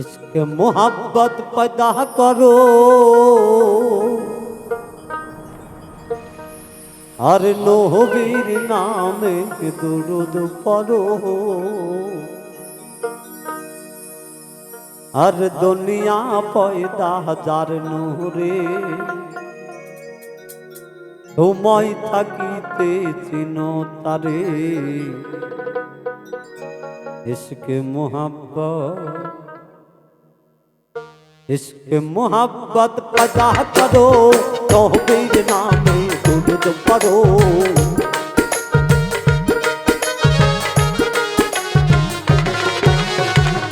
इश्क मोहब्बत पैदा करो আর নবীর নামে দুরুদ পড়ো আর দুনিয়া পয়দা হাজার নূরে সময় থাকিতে চিন তারে ইশকে মোহাব্বত इश्क मोहब्बत पैदा करो तोहबीर नामे दुरुद पढ़ो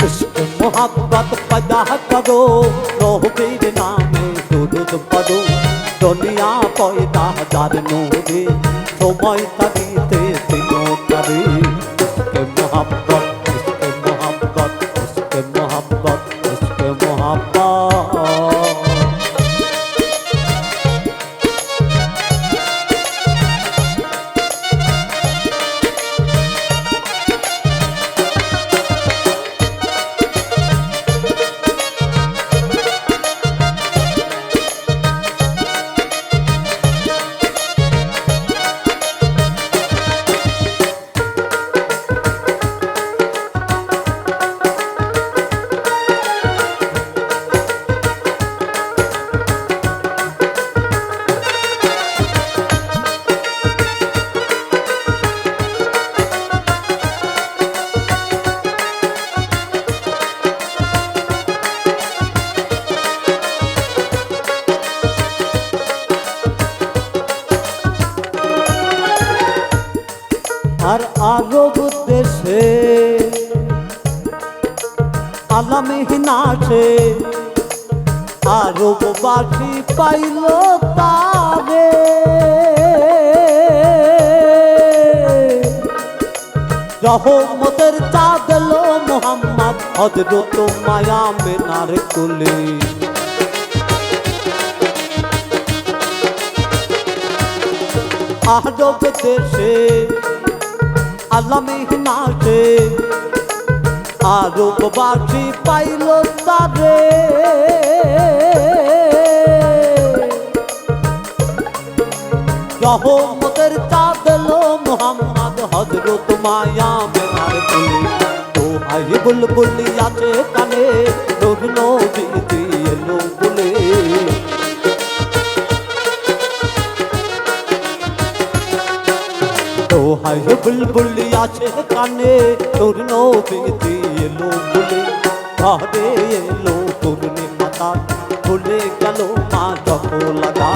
इश्क मोहब्बत पैदा करो तोहबीर नामे दुरुद पढ़ो दुनिया পয়দা হাজার নূরে সময় থাকিতে দিনো তারে। আরব দেশে আলামহীন আছে, আরব বাসি পাইল তারে। রহমতের চাঁদল মোহাম্মদ হজরত মায়া মেনার কুলে। আরব দেশে আলামহীন আছে আরব বাসি পাইল তারে। রহমতের চাঁদল মোহাম্মদ হজরত মায়া মেনার বলি ও হাই বুলবুলি আছে কানে নূর নবী দিয়ে লো বলে। তো হাই বুলবুলি আছে কানে তোর নবী এলো বলে। ঘরে এলো তোর মাতা ভুলে গেল, মা যত লাগা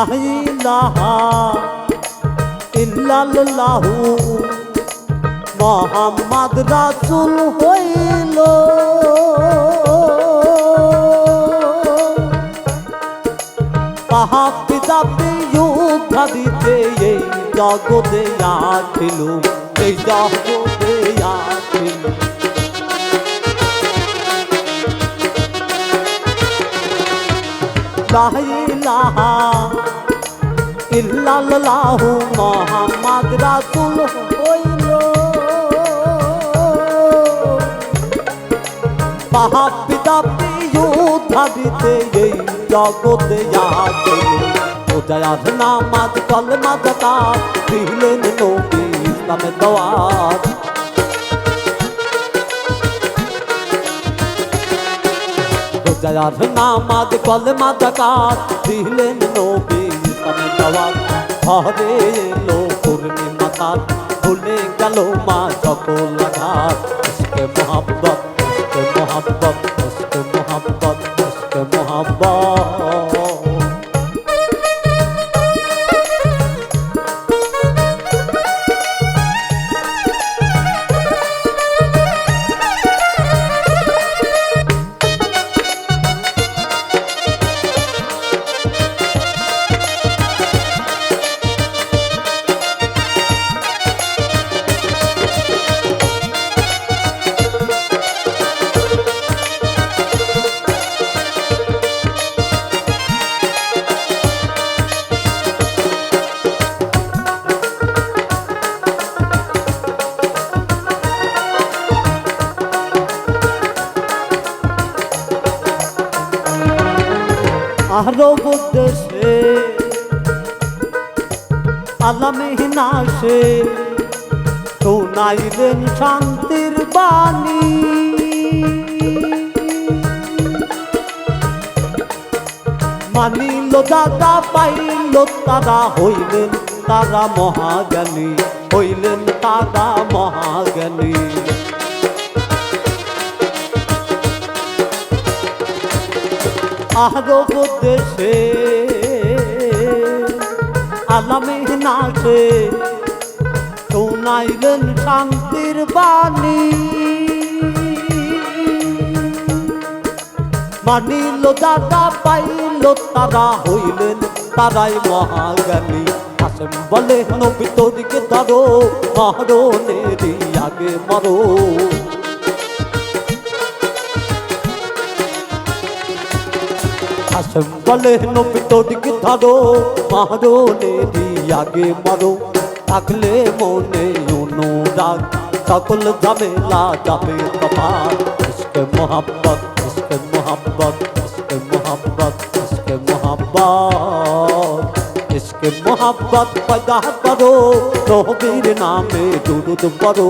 ইলাহা ইল্লাল্লাহু। মোহাম্মদ রাসূল হইল। পাহাপিতা যুদ্ধ দিতে এই জগতে আসিল এই জগতে আসিল ইলাহা ইল্লাল্লাহু মুহাম্মদ রাসূল হইল মহাপিতা পিয়ুদ্ধা দিতে এই জগতে আসিল ওজায়াত নামাজ কলমা জাকাত দিলেন নবী ইসলামের দাওয়াত দয়ার নামাজ কলমা জাকাত দিলেন নবী ইসলামের দাওয়াত ঘরে এলো পূর্ণিমা তার ভুলে গেল মা সকল আঘাত। ইসকে মোহাব্বত ইসকে মোহাব্বত ইসকে মোহাব্বত ইসকে মোহাব্বত। আরব দেশে আলামেহনাসে শোনাইলেন শান্তির বাণী। মানিল দাদা, পাইল তারা, হইলেন তারা মহাজ্ঞানী, হইলেন তারা মহাজ্ঞানী। আরব দেশে আলামে নাচে, শোনাইলেন শান্তির বাণী। মানিল দাদা, পাইল তারা হইলেন তারাই মহাজ্ঞানী। আসেন বলে নবী তোদিকে ধরো মরণেরই আগে মরো। আসম বলে, নবী তোদিকে ধরো মারো নেরি আগে মারো। থাকলে মনে অনুরাগ, সকল ঝামেলা যাবে কপাল। ইসকে মোহাব্বত ইসকে মোহাব্বত ইসকে মোহাব্বত ইসকে মোহাব্বত। ইসকে মোহাব্বত, পয়দা করো নবীর নামে দুরুদ পড়ো।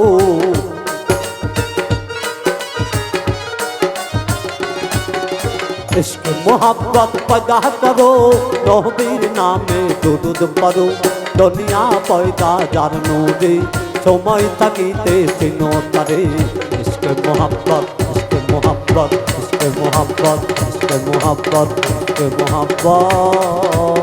इश्क मोहब्बत पैदा करो নবীর নামে দুরুদ পড়ো দুনিয়া পয়দা যার নবী সময় থাকিতে চিনো তারে ইশ্ক মোহব্বত ইশ্ক মোহব্বত ইশ্ক মোহব্বত ইশ্ক মোহব্বত ইশ্ক মোহব্বত